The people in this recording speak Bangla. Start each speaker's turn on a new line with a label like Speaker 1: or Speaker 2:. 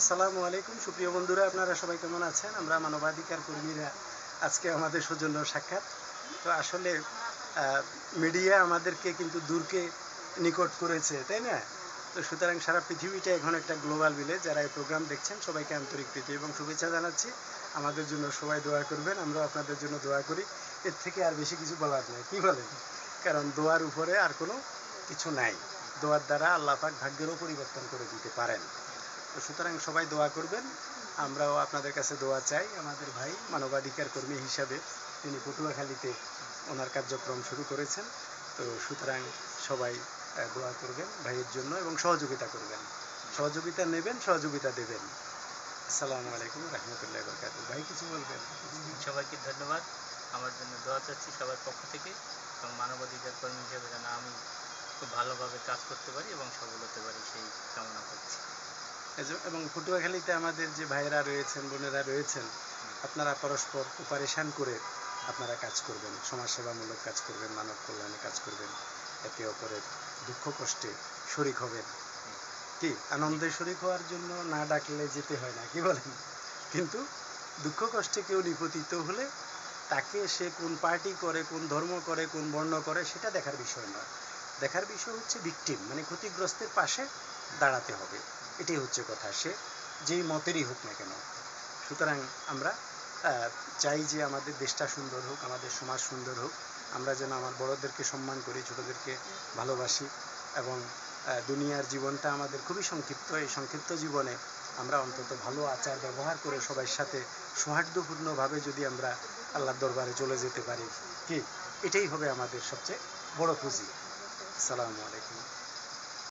Speaker 1: আসসালামু আলাইকুম। সুপ্রিয় বন্ধুরা, আপনারা সবাই কেমন আছেন? আমরা মানবাধিকার কর্মীরা আজকে আমাদের সৌজন্য সাক্ষাৎ। তো আসলে মিডিয়া আমাদেরকে কিন্তু দূরকে নিকট করেছে, তাই না? তো সুতরাং সারা পৃথিবীটা এখন একটা গ্লোবাল ভিলেজ যারা এই প্রোগ্রাম দেখছেন, সবাইকে আন্তরিক প্রীতি এবং শুভেচ্ছা জানাচ্ছি। আমাদের জন্য সবাই দোয়া করবেন আমরা আপনাদের জন্য দোয়া করি। এর থেকে আর বেশি কিছু বলার নেই, কী বলেন? কারণ দোয়ার উপরে আর কোনো কিছু নাই। দোয়ার দ্বারা আল্লাহ পাক ভাগ্যেরও পরিবর্তন করে দিতে পারেন। সুতরাং সবাই দোয়া করবেন। আমরাও আপনাদের কাছে দোয়া চাই। আমাদের ভাই মানবাধিকার কর্মী হিসাবে তিনি পটুয়াখালীতে ওনার কার্যক্রম শুরু করেছেন। তো সুতরাং সবাই দোয়া করবেন ভাইয়ের জন্য এবং সহযোগিতা করবেন। সহযোগিতা নেবেন, সহযোগিতা দেবেন। আসসালামু আলাইকুম রহমতুল্লাহ বরকাত ভাই, কিছু বলবেন?
Speaker 2: সবাইকে ধন্যবাদ। আমার জন্য দোয়া চাচ্ছি সবার পক্ষ থেকে এবং মানবাধিকার কর্মী হিসেবে যেন আমি খুব ভালোভাবে কাজ করতে পারি এবং সফল হতে পারি সেই কামনা
Speaker 1: এবং পটুয়াখালীতে আমাদের যে ভাইয়েরা রয়েছেন, বোনেরা রয়েছেন, আপনারা পরস্পর কোপারেশান করে আপনারা কাজ করবেন, সমাজসেবামূলক কাজ করবেন, মানব কল্যাণে কাজ করবেন, একে অপরের দুঃখ কষ্টে শরিক হবেন। কি? আনন্দে শরিক হওয়ার জন্য না ডাকলে যেতে হয় না, কি বলেন? কিন্তু দুঃখ কষ্টে কেউ নিপতিত হলে তাকে সে কোন পার্টি করে, কোন ধর্ম করে, কোন বর্ণ করে, সেটা দেখার বিষয় নয়। দেখার বিষয় হচ্ছে ভিকটিম মানে ক্ষতিগ্রস্তের পাশে দাঁড়াতে হবে। এটাই হচ্ছে কথা। সে যেই মতেরই হোক না কেন, সুতরাং আমরা চাই যে আমাদের দেশটা সুন্দর হোক, আমাদের সমাজ সুন্দর হোক, আমরা যেন আমার বড়দেরকে সম্মান করি, ছোটদেরকে ভালোবাসি, এবং দুনিয়ার জীবনটা আমাদের খুবই সংক্ষিপ্ত। এই সংক্ষিপ্ত জীবনে আমরা অন্তত ভালো আচার ব্যবহার করে সবার সাথে সৌহার্দ্যপূর্ণভাবে যদি আমরা আল্লাহর দরবারে চলে যেতে পারি, কি? এটাই হবে আমাদের সবচেয়ে বড় পুঁজি। আসসালামু আলাইকুম।